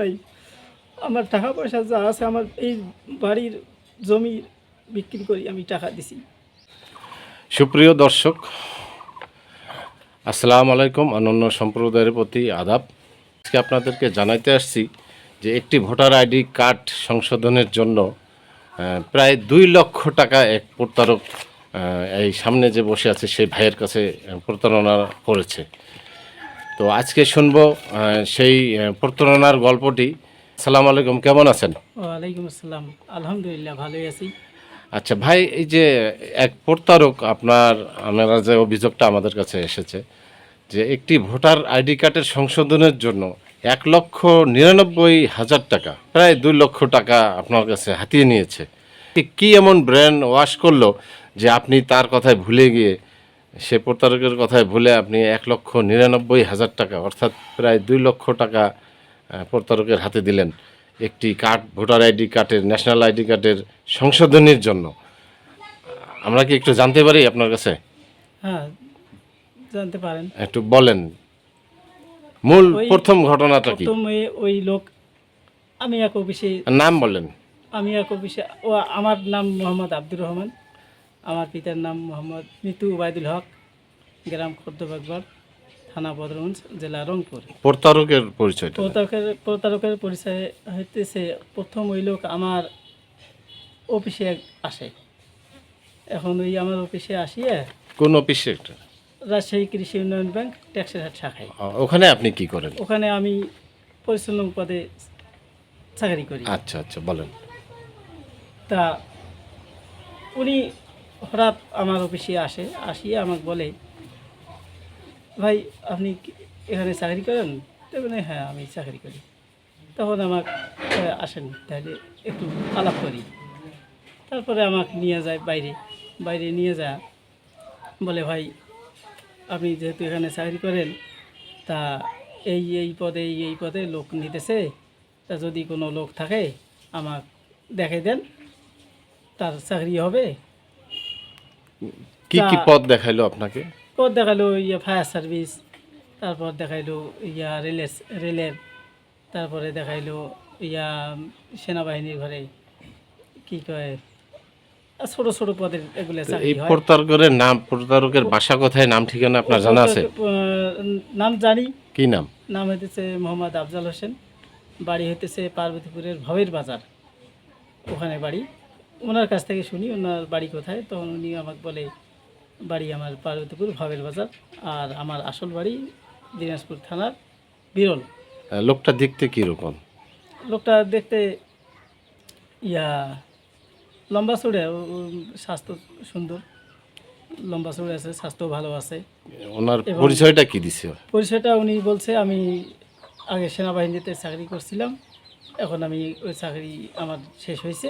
নাই আমার টাকা পয়সা যা আছে, আমার এই বাড়ির জমি বিক্রি করি, আমি টাকা দিছি। সুপ্রিয় দর্শক, আসসালামু আলাইকুম, অনন্য সম্প্রদায়ের প্রতি আদাব। আজকে আপনাদেরকে জানাইতে আসছি যে একটি ভোটার আইডি কার্ড সংশোধনের জন্য প্রায় দুই লক্ষ টাকা এক প্রতারক এই সামনে যে বসে আছে, সেই ভাইয়ের কাছে প্রতারণা করেছে। তো আজকে শুনব সেই প্রতারণার গল্পটি। আসসালামু আলাইকুম কেমন আছেন? ওয়ালাইকুম আসসালাম। আলহামদুলিল্লাহ ভালোই আছি। আচ্ছা ভাই এই যে এক প্রতারক আপনার আপনারা যে অভিযোগটা আমাদের কাছে এসেছে যে একটি ভোটার আইডি কার্ডের সংশোধনের জন্য এক লক্ষ নিরানব্বই হাজার টাকা প্রায় দুই লক্ষ টাকা আপনার কাছে হাতিয়ে নিয়েছে। ঠিক কি এমন ব্র্যান্ড ওয়াশ করল যে আপনি তার কথায় ভুলে গিয়ে সে প্রতারকের কথায় ভুলে আপনি এক লক্ষ নিরানব্বই হাজার টাকা অর্থাৎ প্রায় দুই লক্ষ টাকা প্রতারকের হাতে দিলেন একটি কার্ড ভোটার আইডি কার্ডের ন্যাশনাল আইডি কার্ডের সংশোধনের জন্য। আমরা কি একটু জানতে পারি আপনার কাছে? হ্যাঁ জানতে পারেন। একটু বলেন। মূল প্রথম ঘটনাটা কি? ওই লোক আমি এক অফিসে নাম বলেন। আমি এক অফিসে ও আমার নাম মোহাম্মদ আব্দুর রহমান। আমার পিতার নাম মোহাম্মদ মিতু উবায়দুল হক গ্রাম খদ্দবাগবর থানা বদরগঞ্জ জেলা রংপুর। প্রতারকের পরিচয় প্রতারকের প্রতারকের পরিচয় হইতেছে প্রথম ওই লোক আমার অফিসে আসে। এখন ওই আমার অফিসে আসিয়ে কোন অফিসে একটা রাজশাহী কৃষি উন্নয়ন ব্যাংক ট্যাক্সের হাট শাখায়। ওখানে আপনি কি করেন? ওখানে আমি পরিচালক পদে চাকরি করি। আচ্ছা আচ্ছা বলেন। তা উনি হঠাৎ আমার অফিসে আসে আসিয়ে আমাকে বলে ভাই আপনি এখানে চাকরি করেন? বলে হ্যাঁ আমি চাকরি করি। তখন আমাকে "হ্যাঁ, আসেন তাহলে একটু আলাপ করি। তারপরে আমাকে নিয়ে যায় বাইরে বাইরে নিয়ে যা বলে ভাই আপনি যেহেতু এখানে চাকরি করেন তা এই এই পদে এই এই পদে লোক নিতেছে তা যদি কোনো লোক থাকে আমাকে দেখে দেন তার চাকরি হবে। কি কি পদ দেখাইলো আপনাকে? পর দেখাল ইয়া ফায়ার সার্ভিস তারপর দেখাইলো ইয়া রেলের রেলের তারপরে দেখাইলো ইয়া সেনাবাহিনীর ঘরে কি কয় ছোট ছোট পদের এগুলো এই প্রতারকের নাম প্রতারকের বাসা কোথায়? নাম ঠিকানা আপনার জানা আছে? নাম জানি। কি নাম? নাম হইতেছে মোহাম্মদ আফজাল হোসেন। বাড়ি হইতেছে পার্বতীপুরের ভবের বাজার। ওখানে বাড়ি। ওনার কাছ থেকে শুনি ওনার বাড়ি কোথায়? তখন উনি আমাকে বলে বাড়ি আমার পার্বতীপুর ভবের বাজার। আর আমার আসল বাড়ি দিনাজপুর থানার বিরল। লোকটা দেখতে কি রকম লোকটা দেখতে ইয়া লম্বা চড়ে স্বাস্থ্য সুন্দর। লম্বা চড়ে আছে স্বাস্থ্য ভালো আছে। ওনার পরিচয়টা কি দিছে? পরিচয়টা উনি বলছে আমি আগে সেনাবাহিনীতে চাকরি করছিলাম এখন আমি ওই চাকরি আমার শেষ হয়েছে।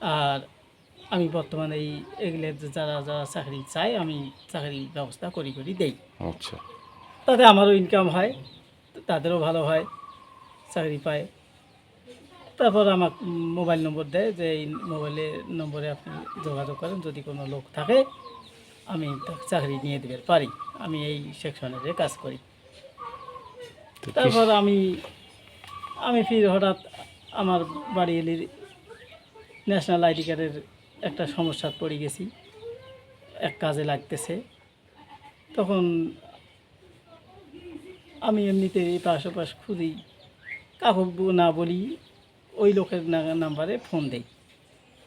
আর আমি বর্তমানে এই এগুলো যারা যারা চাকরি চাই আমি চাকরির ব্যবস্থা করি করি দেই। আচ্ছা। তাতে আমারও ইনকাম হয় তাদেরও ভালো হয় চাকরি পায়। তারপর আমার মোবাইল নম্বর দেয় যে এই মোবাইলের নম্বরে আপনি যোগাযোগ করেন যদি কোনো লোক থাকে আমি চাকরি নিয়ে দেবে পারি। আমি এই সেকশনের কাজ করি। তারপর আমি আমি ফির হঠাৎ আমার বাড়ি এলি ন্যাশনাল আইডি কার্ডের একটা সমস্যা পড়ে গেছি। এক কাজে লাগতেছে। তখন আমি এমনিতে এই পাশ ওপাশ খুঁজি। কাকু না বলি, ওই লোকের নাম্বারে ফোন দেই।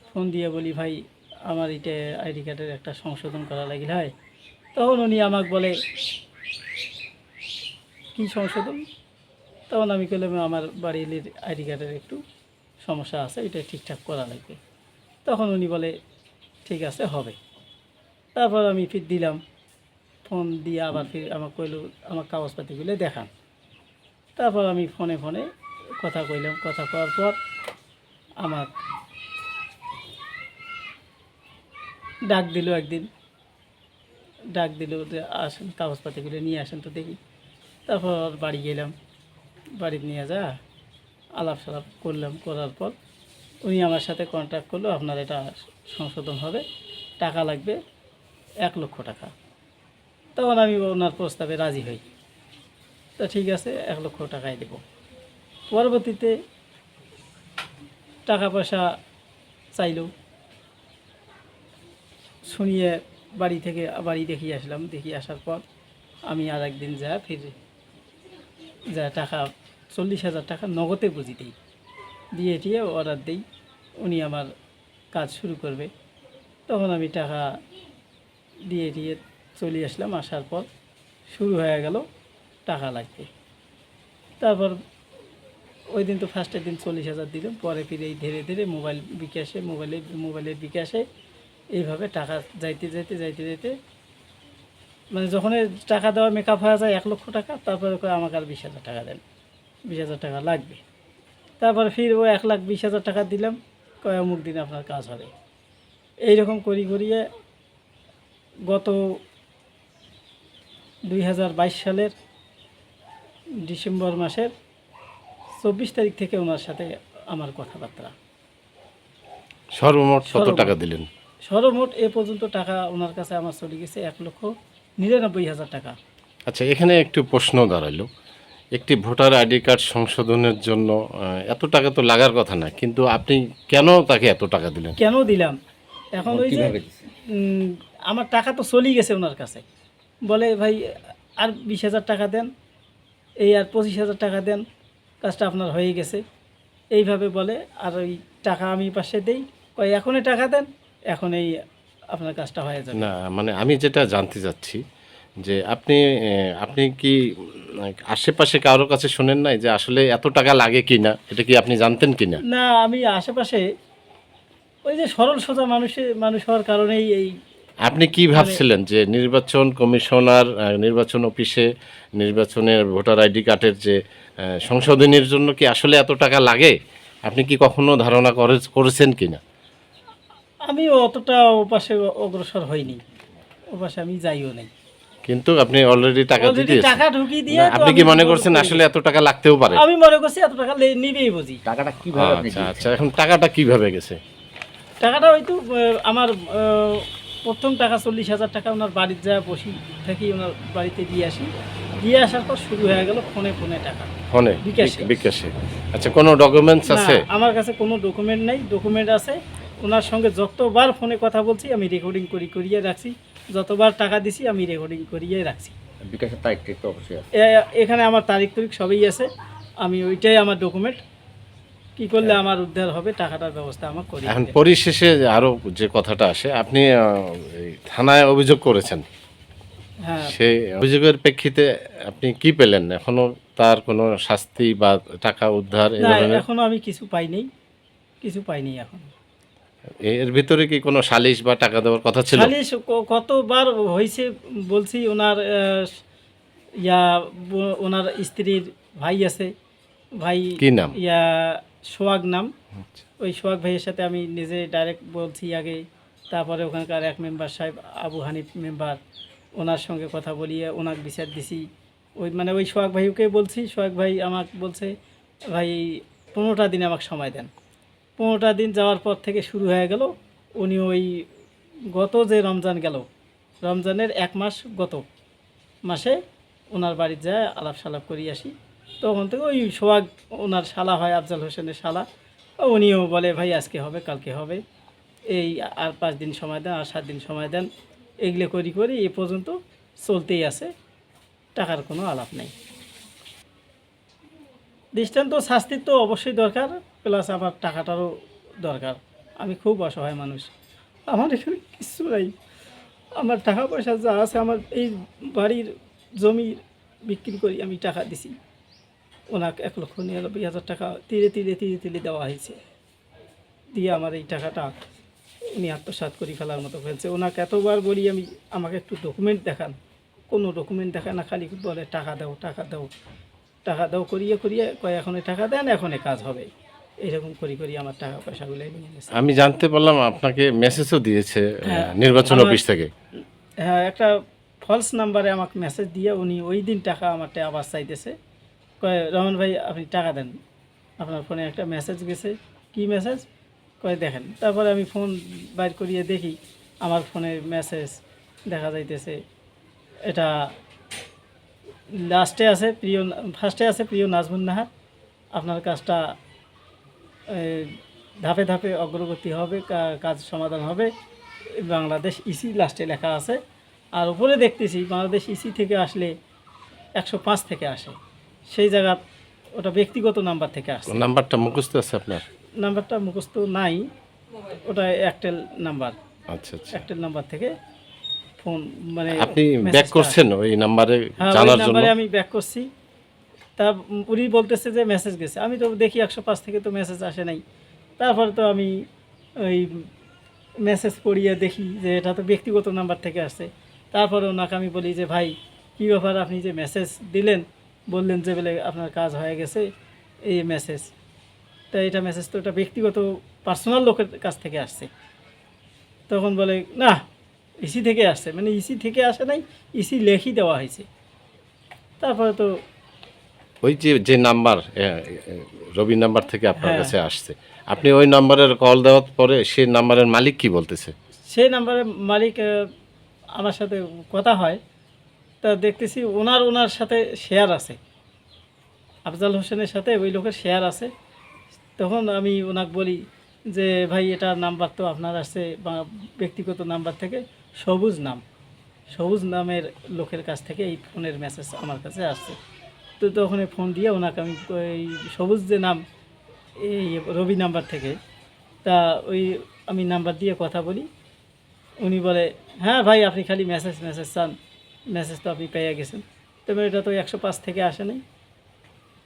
ফোন দিয়ে বলি, ভাই, আমার এটা আইডি কার্ডের একটা সংশোধন করা লাগিল হয়। তখন উনি আমাকে বলে, কি সংশোধন? তখন আমি বললাম আমার বাড়ির আইডি কার্ডের একটু সমস্যা আছে, এটা ঠিকঠাক করা লাগবে। তখন উনি বলে, ঠিক আছে, হবে। তারপর আমি ফির দিলাম, ফোন দিয়ে আবার ফির আমার কইল আমার কাগজপাতিগুলো দেখান। তারপর আমি ফোনে ফোনে কথা কইলাম, কথা কওয়ার পর আমার ডাক দিল একদিন। ডাক দিল যে, আসেন, কাগজপাতিগুলো নিয়ে আসেন তো দেখি। তারপর বাড়ি গেলাম, বাড়ি নিয়ে যা। আলাপ সালাপ করলাম, করার পর উনি আমার সাথে কন্ট্যাক্ট করল, আপনার এটা সংশোধন হবে, টাকা লাগবে এক লক্ষ টাকা। তখন আমি ওনার প্রস্তাবে রাজি হই। তা ঠিক আছে, এক লক্ষ টাকাই দেবো। পরবর্তীতে টাকা পয়সা চাইলো। শুনিয়ে বাড়ি থেকে, বাড়ি দেখিয়ে আসলাম দেখিয়ে আসার পর আমি আর একদিন যা ফির যা টাকা চল্লিশ হাজার টাকা নগদে বুঝি দিই। দিয়ে টিয়ে অর্ডার দিই, উনি আমার কাজ শুরু করবে। তখন আমি টাকা দিয়ে দিয়ে চলে আসলাম, আসার পর শুরু হয়ে গেল টাকা লাগবে। তারপর ওই দিন তো ফার্স্টের দিন চল্লিশ হাজার দিলাম, পরে ফিরে এই ধীরে ধীরে মোবাইল বিকাশে মোবাইলে মোবাইলের বিকাশে এইভাবে টাকা যাইতে যাইতে যাইতে যাইতে মানে যখন টাকা দেওয়া মেকআপ হয়ে যায় এক লক্ষ টাকা, তারপরে আমাকে আর বিশ হাজার টাকা দেন। বিশ হাজার টাকা লাগবে। তারপর ফির ও এক লাখ বিশ হাজার টাকা দিলাম কয় অমুক দিন আপনার কাজ হবে। এইরকম করি করিয়ে গত দুই হাজার বাইশ সালের ডিসেম্বর মাসের চব্বিশ তারিখ থেকে ওনার সাথে আমার কথাবার্তা। সর্বমোট কত টাকা দিলেন? সর্বমোট এ পর্যন্ত টাকা ওনার কাছে আমার চলে গেছে এক লক্ষ নিরানব্বই হাজার টাকা। আচ্ছা এখানে একটু প্রশ্ন দাঁড়াল। একটি ভোটার আইডি কার্ড সংশোধনের জন্য এত টাকা তো লাগার কথা না কিন্তু আপনি কেন তাকে এত টাকা দিলেন? কেন দিলাম? এখন ওই যে আমার টাকা তো চলেই গেছে ওনার কাছে। বলে ভাই আর বিশ হাজার টাকা দেন এই আর পঁচিশ হাজার টাকা দেন কাজটা আপনার হয়ে গেছে। এইভাবে বলে আর ওই টাকা আমি পাশে দেই। কয় এখনই টাকা দেন এখন এই আপনার কাজটা হয়ে যাবে। না মানে আমি যেটা জানতে চাচ্ছি যে আপনি আপনি কি আশেপাশে কারোর কাছে শোনেন নাই যে আসলে এত টাকা লাগে কি না এটা কি আপনি জানতেন কি না না আমি আশেপাশে ওই যে সরল সোজা মানুষের মানুষ হওয়ার কারণেই এই আপনি কি ভাবছিলেন যে নির্বাচন কমিশনার নির্বাচন অফিসে নির্বাচনের ভোটার আইডি কার্ডের যে সংশোধনীর জন্য কি আসলে এত টাকা লাগে? আপনি কি কখনো ধারণা করে করেছেন কি না আমি অতটা ওপাশে অগ্রসর হইনি। ওপাশে আমি যাইও নাই। কিন্তু আপনি অলরেডি টাকা Already দিতে টাকা ঢুকিয়ে দিয়ে আপনি কি মনে করছেন আসলে এত টাকা লাগতেও পারে? আমি মনে করছি এত টাকা লে- নিবেই বুঝি। টাকাটা কীভাবে আপনি আচ্ছা আচ্ছা এখন টাকাটা কীভাবে গেছে? টাকাটা হয়তো আমার প্রথম টাকা চল্লিশ হাজার টাকা ওনার বাড়িতে যা বসি থাকি ওনার বাড়িতে দিয়ে আসি। দিয়ে আসার পর শুরু হয়ে গেল ফোনে ফোনে টাকা। ফোনে? বিকাশে। বিকাশে। আচ্ছা কোনো ডকুমেন্টস আছে? আমার কাছে কোনো ডকুমেন্ট নেই। ডকুমেন্ট আছে। ওনার সঙ্গে যতবার ফোনে কথা বলছি আমি রেকর্ডিং করি করিয়ে রাখছি। যতবার টাকা দিছি আমি রেকর্ডিং করিয়ে রাখছি। বিকাশের তারিখটা একটু অবশ্যই আছে। এ- এখানে আমার তারিখ তারিখ সবই আছে। আমি ওইটাই আমার ডকুমেন্ট কি করলে আমার উদ্ধার হবে টাকাটার ব্যবস্থা আমার করি এখন পরিশেষে আরও যে কথাটা আসে আপনি এই থানায় অভিযোগ করেছেন। হ্যাঁ। সেই অভিযোগের প্রেক্ষিতে আপনি কি পেলেন? এখনও তার কোনো শাস্তি বা টাকা উদ্ধার এই না এখনও আমি কিছু পাইনি। কিছু পাইনি এখন। এর ভিতরে কি কোনো সালিশ বা টাকা দেওয়ার কথা ছিল? খালি স- ক- কতবার হয়েছে বলছি ওনার ইয়া ওনার স্ত্রীর ভাই আছে। ভাই কি নাম? ইয়া সোহাগ নাম। ওই সোহাগ ভাইয়ের সাথে আমি নিজে ডাইরেক্ট বলছি আগে। তারপরে ওখানকার এক মেম্বার সাহেব আবু হানিফ মেম্বার ওনার সঙ্গে কথা বলিয়ে ওনাকে বিচার দিছি। ওই মানে ওই সোহাগ ভাইকে বলছি সোহাগ ভাই আমাকে বলছে ভাই পনেরোটা দিন আমাকে সময় দেন। পনেরোটা দিন যাওয়ার পর থেকে শুরু হয়ে গেল। উনি ওই গত যে রমজান গেল, রমজানের এক মাস গত মাসে ওনার বাড়িতে যায় আলাপ সালাপ করি আসি। তখন থেকে ওই সোহাগ, ওনার শালা হয়, আফজাল হোসেনের শালা। উনিও বলে, ভাই, আজকে হবে, কালকে হবে। এই আর পাঁচ দিন সময় দেন, আর সাত দিন সময় দেন। এগুলো করি করি এ পর্যন্ত চলতেই আছে। টাকার কোনো আলাপ নেই। দৃষ্টান্ত শাস্তির তো অবশ্যই দরকার প্লাস আমার টাকাটারও দরকার। আমি খুব অসহায় মানুষ। আমার এখানে কিছু নাই। আমার টাকা পয়সা যা আছে, আমার এই বাড়ির জমি বিক্রি করি, আমি টাকা দিছি। ওনাকে এক লক্ষ নিরানব্বই হাজার টাকা তিরে তিরে তিরে তিরে দেওয়া হয়েছে। দিয়ে আমার এই টাকাটা উনি আত্মসাৎ করে ফেলার মতো ফেলছে ওনাকে এতবার বলি আমি, আমাকে একটু ডকুমেন্ট দেখান। কোনো ডকুমেন্ট দেখায় না, খালি বলে, টাকা দাও টাকা দাও। টাকা দাও করিয়ে করিয়ে কয় এখনে টাকা দেন এখনে কাজ হবে। এরকম করি করি আমার টাকা পয়সাগুলো নিয়ে নিয়েছে আমি জানতে পারলাম আপনাকে মেসেজও দিয়েছে হ্যাঁ, নির্বাচন অফিস থেকে। হ্যাঁ একটা ফলস নাম্বারে আমাকে মেসেজ দিয়ে উনি ওই দিন টাকা আমারটা আবার চাইতেছে। কয় রমন ভাই আপনি টাকা দেন। আপনার ফোনে একটা মেসেজ গেছে। কি মেসেজ কয় দেখেন। তারপরে আমি ফোন বাইর করিয়ে দেখি আমার ফোনের মেসেজ দেখা যাইতেছে। এটা লাস্টে আছে প্রিয় ফার্স্টে আছে প্রিয় নাজমুন নাহার। আপনার কাজটা ধাপে ধাপে অগ্রগতি হবে কাজ সমাধান হবে। বাংলাদেশ ইসি লাস্টে লেখা আছে। আর উপরে দেখতেছি বাংলাদেশ ইসি থেকে আসলে একশো পাঁচ থেকে আসে। সেই জায়গা ওটা ব্যক্তিগত নাম্বার থেকে আসে নাম্বারটা মুখস্থ আছে আপনার? নাম্বারটা মুখস্থ নাই ওটা এয়ারটেল নাম্বার। আচ্ছা আচ্ছা। এয়ারটেল নাম্বার থেকে ফোন মানে আপনি ব্যাক করছেন ওই নাম্বারে হ্যাঁ, জানার জন্য? নাম্বারে আমি ব্যাক করছি। তা উনি বলতেছে যে মেসেজ গেছে। আমি তো দেখি একশো পাঁচ থেকে তো মেসেজ আসে নাই। তারপরে তো আমি ওই মেসেজ পড়িয়ে দেখি যে এটা তো ব্যক্তিগত নাম্বার থেকে আসছে। তারপরে ওনাকে আমি বলি যে ভাই কী ব্যাপার? আপনি যে মেসেজ দিলেন বললেন যে বলে আপনার কাজ হয়ে গেছে এই মেসেজ তা এটা মেসেজ তো এটা ব্যক্তিগত পার্সোনাল লোকের কাছ থেকে আসছে। তখন বলে না ইসি থেকে আসছে। মানে ইসি থেকে আসে নাই ইসি লেখি দেওয়া হয়েছে। তারপরে তো ওই যে যে নাম্বার রবি নাম্বার থেকে আপনার হ্যাঁ। কাছে আসছে। আপনি ওই নাম্বারের কল দেওয়ার পরে সেই নাম্বারের মালিক কি বলতেছে? সেই নাম্বারের মালিক আমার সাথে কথা হয়। তা দেখতেছি ওনার ওনার সাথে শেয়ার আছে। আফজাল হোসেনের সাথে ওই লোকের শেয়ার আছে। তখন আমি ওনাকে বলি যে ভাই এটা নাম্বার তো আপনার আসছে বা ব্যক্তিগত নাম্বার থেকে। সবুজ নাম। সবুজ নামের লোকের কাছ থেকে এই ফোনের মেসেজ আমার কাছে আসছে। তো তখন ফোন দিয়ে ওনাকে আমি ওই সবুজ যে নাম, এই রবি নাম্বার থেকে, তা ওই আমি নাম্বার দিয়ে কথা বলি। উনি বলে হ্যাঁ ভাই, আপনি খালি মেসেজ মেসেজ চান। মেসেজ তো আপনি পেয়ে গেছেন। তবে এটা তো একশো পাঁচ থেকে আসে নাই।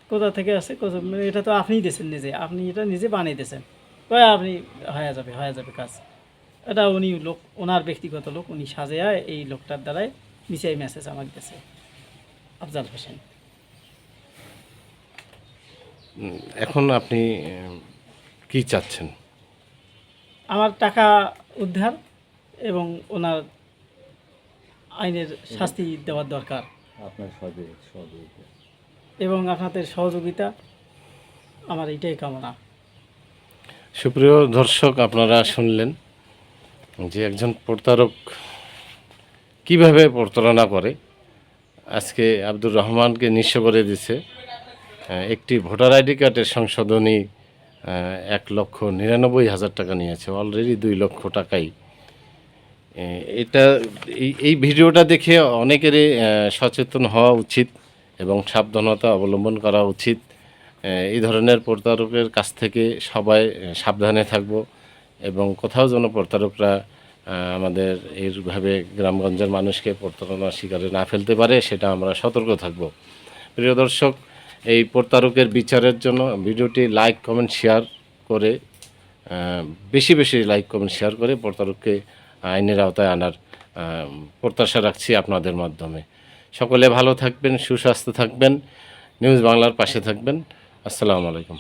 কোথা থেকে আসে? মানে এটা তো আপনিই দিয়েছেন নিজে। আপনি এটা নিজে বানিয়ে দিয়েছেন। কয় আপনি, হয়ে যাবে হয়ে যাবে কাজ। এটা উনি লোক ওনার ব্যক্তিগত লোক উনি সাজেয়া এই লোকটার দ্বারাই মিশাই মেসেজ আমার দিয়েছে আফজাল হোসেন। এখন আপনি কি চাচ্ছেন? আমার টাকা উদ্ধার এবং ওনার আইনের শাস্তি দেওয়ার দরকার। আপনার সহযোগিতা। এবং আপনাদের সহযোগিতা আমার এটাই কামনা। সুপ্রিয় দর্শক আপনারা শুনলেন যে একজন প্রতারক কীভাবে প্রতারণা করে? আজকে আব্দুর রহমানকে নিঃস্ব করে দিছে। একটি ভোটার আইডি কার্ডের সংশোধনী এক লক্ষ নিরানব্বই হাজার টাকা নিয়েছে, অলরেডি দুই লক্ষ টাকাই। এটা, এই ভিডিওটা দেখে অনেকেরই সচেতন হওয়া উচিত এবং সাবধানতা অবলম্বন করা উচিত। এই ধরনের প্রতারকের কাছ থেকে সবাই সাবধানে থাকব। এবং কোথাও যেন প্রতারকরা আমাদের এইভাবে গ্রামগঞ্জের মানুষকে প্রতারণার শিকারে না ফেলতে পারে, সেটা আমরা সতর্ক থাকব। প্রিয় দর্শক, এই প্রতারকের বিচারের জন্য ভিডিওটি লাইক, কমেন্ট, শেয়ার করে বেশি বেশি লাইক, কমেন্ট, শেয়ার করে প্রতারককে আইনের আওতায় আনার প্রত্যাশা রাখছি আপনাদের মাধ্যমে। সকলে ভালো থাকবেন, সুস্বাস্থ্য থাকবেন, নিউজ বাংলার পাশে থাকবেন। আসসালামু আলাইকুম।